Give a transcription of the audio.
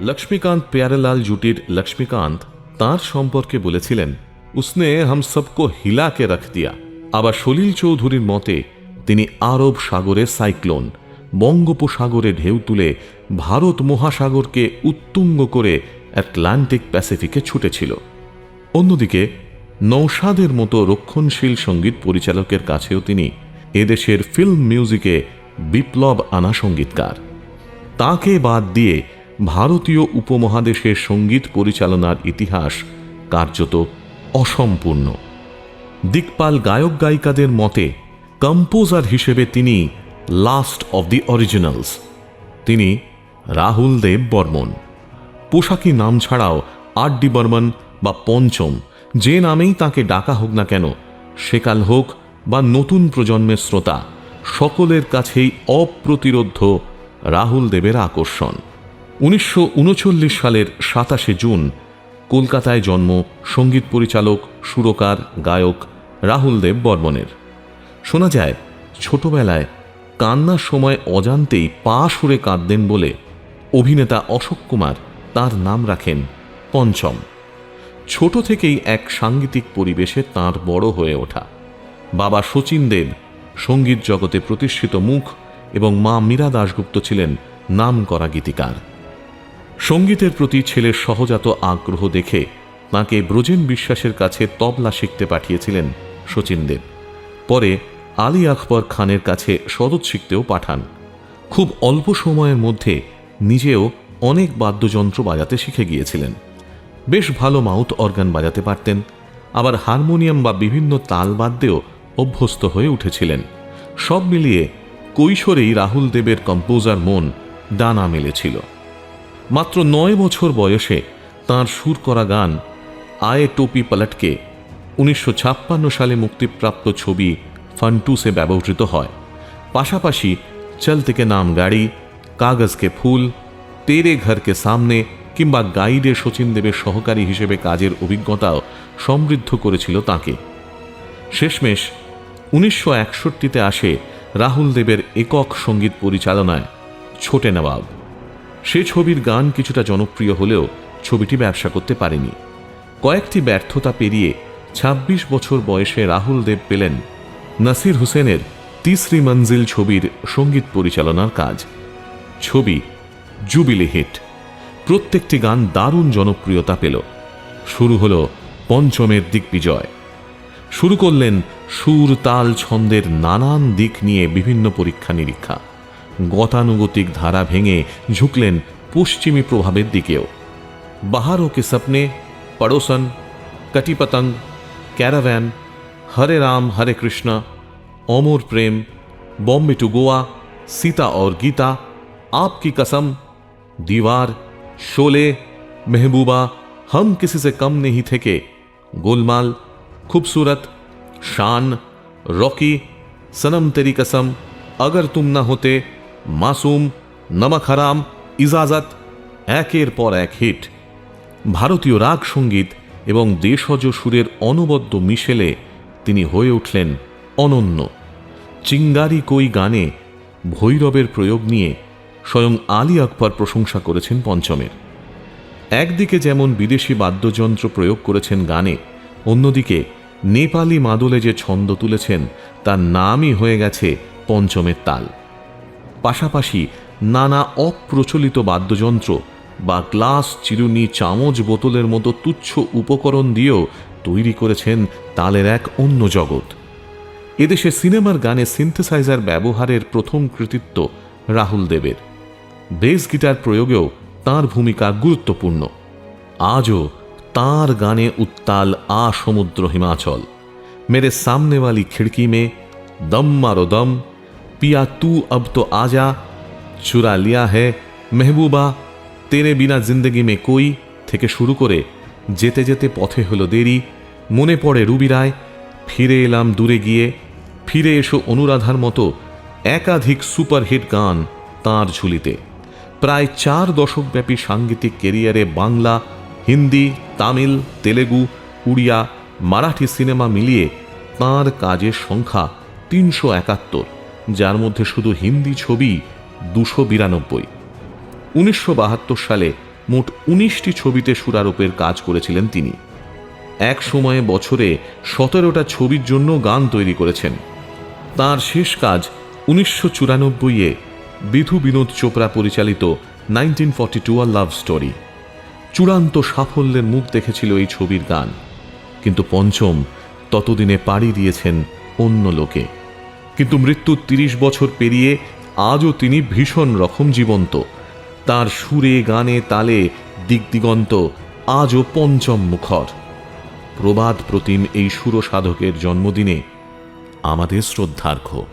লক্ষ্মীকান্ত প্যারেলাল জুটির লক্ষ্মীকান্ত তার সম্পর্কে বলেছিলেন, উসনে হাম সবকো হিলাকে রাখ দিয়া। আবার সলিল চৌধুরীর মতে, তিনি আরব সাগরে সাইক্লোন বঙ্গোপসাগরে ঢেউ তুলে ভারত মহাসাগরকে উত্তুঙ্গ করে অ্যাটলান্টিক প্যাসিফিকে ছুটেছিল। অন্যদিকে নৌসাদের মতো রক্ষণশীল সংগীত পরিচালকের কাছেও তিনি এদেশের ফিল্ম মিউজিকে বিপ্লব আনা সঙ্গীতকার। তাকে বাদ দিয়ে ভারতীয় উপমহাদেশের সংগীত পরিচালনার ইতিহাস কার্যত অসম্পূর্ণ। দিকপাল গায়ক গায়িকাদের মতে, কম্পোজার হিসেবে তিনি লাস্ট অব দি অরিজিনালস। তিনি রাহুল দেব বর্মন। পোশাকি নাম ছাড়াও আর ডি বর্মন বা পঞ্চম, যে নামেই তাকে ডাকা হোক না কেন, সেকাল হোক বা নতুন প্রজন্মের শ্রোতা, সকলের কাছেই অপ্রতিরোধ্য রাহুল দেবের আকর্ষণ। উনিশশো উনচল্লিশ সালের সাতাশে জুন কলকাতায় জন্ম সংগীত পরিচালক, সুরকার, গায়ক রাহুল দেব বর্মনের শোনা যায়, ছোটবেলায় কান্নার সময় অজান্তেই পা সরে কাঁদতেন বলে অভিনেতা অশোক কুমার তার নাম রাখেন পঞ্চম। ছোট থেকেই এক সাংগীতিক পরিবেশে তার বড় হয়ে ওঠা। বাবা শচীন দেব, সংগীত জগতে প্রতিষ্ঠিত মুখ এবং মা মীরা দাশগুপ্ত ছিলেন নামকরা গীতিকার। সঙ্গীতের প্রতি ছেলের সহজাত আগ্রহ দেখে তাঁকে ব্রজেন বিশ্বাসের কাছে তবলা শিখতে পাঠিয়েছিলেন শচীন দেব। পরে আলী আকবর খানের কাছে সদত শিখতেও পাঠান। খুব অল্প সময়ের মধ্যে নিজেও অনেক বাদ্যযন্ত্র বাজাতে শিখে গিয়েছিলেন। বেশ ভালো মাউথ অর্গান বাজাতে পারতেন। আবার হারমোনিয়াম বা বিভিন্ন তাল বাদ্যেও অভ্যস্ত হয়ে উঠেছিলেন। সব মিলিয়ে কৈশোরেই রাহুল দেবের কম্পোজার মন ডানা মেলেছিল। মাত্র নয় বছর বয়সে তার সুর করা গান আয়ে টোপি পালটকে উনিশশো সালে মুক্তিপ্রাপ্ত ছবি ফান্টুসে ব্যবহৃত হয়। পাশাপাশি চল থেকে নাম গাড়ি কাগজকে ফুল, তেরে ঘরকে সামনে কিংবা গাইডে শচীন দেবের সহকারী হিসেবে কাজের অভিজ্ঞতাও সমৃদ্ধ করেছিল তাকে। শেষমেশ উনিশশো একষট্টিতে আসে রাহুল দেবের একক সংগীত পরিচালনায় ছোটে নবাব। সে ছবির গান কিছুটা জনপ্রিয় হলেও ছবিটি ব্যবসা করতে পারেনি। কয়েকটি ব্যর্থতা পেরিয়ে ২৬ বছর বয়সে রাহুল দেব পেলেন নাসির হোসেনের তিসরি মঞ্জিল ছবির সংগীত পরিচালনার কাজ। ছবি জুবিলি হিট। প্রত্যেকটি গান দারুণ জনপ্রিয়তা পেল। শুরু হল পঞ্চমের দিগ্বিজয়। শুরু করলেন সুর, তাল, ছন্দের নানান দিক নিয়ে বিভিন্ন পরীক্ষা নিরীক্ষা गतानुगतिक धारा भेंगे झुकलें पश्चिमी प्रभावेर दिखे बाहरों के सपने पड़ोसन कटिपतंग कैरावैन हरे राम हरे कृष्णा ओमोर प्रेम बॉम्बे टू गोवा सीता और गीता आपकी कसम दीवार शोले महबूबा हम किसी से कम नहीं थे के गोलमाल खूबसूरत शान रॉकी सनम तेरी कसम अगर तुम ना होते মাসুম, নমক হারাম, ইজাজত, একের পর এক হিট। ভারতীয় রাগ সংগীত এবং দেশজ সুরের অনবদ্য মিশেলে তিনি হয়ে উঠলেন অনন্য। চিঙ্গারি কই গানে ভৈরবের প্রয়োগ নিয়ে স্বয়ং আলী আকবর প্রশংসা করেছেন পঞ্চমের। একদিকে যেমন বিদেশি বাদ্যযন্ত্র প্রয়োগ করেছেন গানে, অন্যদিকে নেপালি মাদলে যে ছন্দ তুলেছেন, তার নামই হয়ে গেছে পঞ্চমের তাল। পাশাপাশি নানা অপ্রচলিত বাদ্যযন্ত্র বা গ্লাস, চিরুনি, চামচ, বোতলের মতো তুচ্ছ উপকরণ দিয়েও তৈরি করেছেন তালের এক অন্য জগৎ। এদেশে সিনেমার গানে সিনথেসাইজার ব্যবহারের প্রথম কৃতিত্ব রাহুল দেবের। বেস গিটার প্রয়োগেও তার ভূমিকা গুরুত্বপূর্ণ। আজও তার গানে উত্তাল আ সমুদ্র হিমাচল। মেরে সামনেওয়ালি খিড়কি মে, দম মারো দম पिया तू अब तो आजा চুরা লিয়া হে মেহবুবা তেরে বিনা জিন্দগি মে কই থেকে শুরু করে যেতে যেতে পথে হলো দেরি মনে পড়ে রুবি রায় ফিরে এলাম দূরে গিয়ে ফিরে এসো অনুরাধার মতো একাধিক সুপারহিট গান তাঁর ঝুলিতে প্রায় চার দশকব্যাপী সাংগীতিক কেরিয়ারে বাংলা হিন্দি তামিল তেলেগু উড়িয়া মারাঠি সিনেমা মিলিয়ে তাঁর কাজের সংখ্যা তিনশো একাত্তর যার মধ্যে শুধু হিন্দি ছবি দুশো বিরানব্বই। উনিশশো সালে মোট উনিশটি ছবিতে সুরারোপের কাজ করেছিলেন তিনি। এক সময়ে বছরে সতেরোটা ছবির জন্য গান তৈরি করেছেন। তার শেষ কাজ উনিশশো চুরানব্বইয়ে বিধু বিনোদ চোপড়া পরিচালিত নাইনটিন ফর্টি টু আর লাভ স্টোরি। চূড়ান্ত সাফল্যের মুখ দেখেছিল এই ছবির গান। কিন্তু পঞ্চম ততদিনে পাড়ি দিয়েছেন অন্য লোকে। কিন্তু মৃত্যু তিরিশ বছর পেরিয়ে আজও তিনি ভীষণ রকম জীবন্ত। তার সুরে, গানে, তালে দিগদিগন্ত, আজও পঞ্চম মুখর। প্রবাদ প্রতিম এই সুরসাধকের জন্মদিনে আমাদের শ্রদ্ধার্ঘ্য।